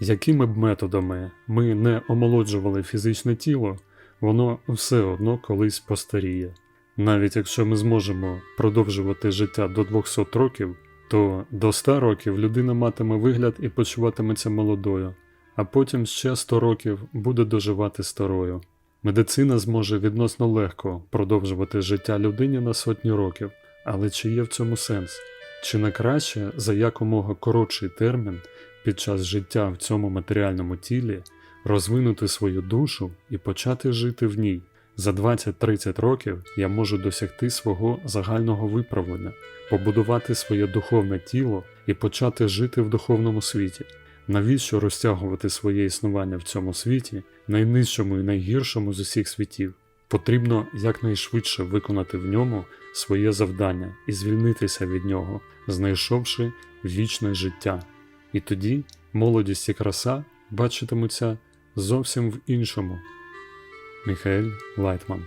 Якими б методами ми не омолоджували фізичне тіло, воно все одно колись постаріє. Навіть якщо ми зможемо продовжувати життя до 200 років, то до 100 років людина матиме вигляд і почуватиметься молодою, а потім ще 100 років буде доживати старою. Медицина зможе відносно легко продовжувати життя людині на сотні років, але чи є в цьому сенс? Чи не краще за якомога коротший термін під час життя в цьому матеріальному тілі розвинути свою душу і почати жити в ній? За 20-30 років я можу досягти свого загального виправлення, побудувати своє духовне тіло і почати жити в духовному світі. Навіщо розтягувати своє існування в цьому світі, найнижчому і найгіршому з усіх світів? Потрібно якнайшвидше виконати в ньому своє завдання і звільнитися від нього, знайшовши вічне життя. І тоді молодість і краса бачитимуться зовсім в іншому. Міхаель Лайтман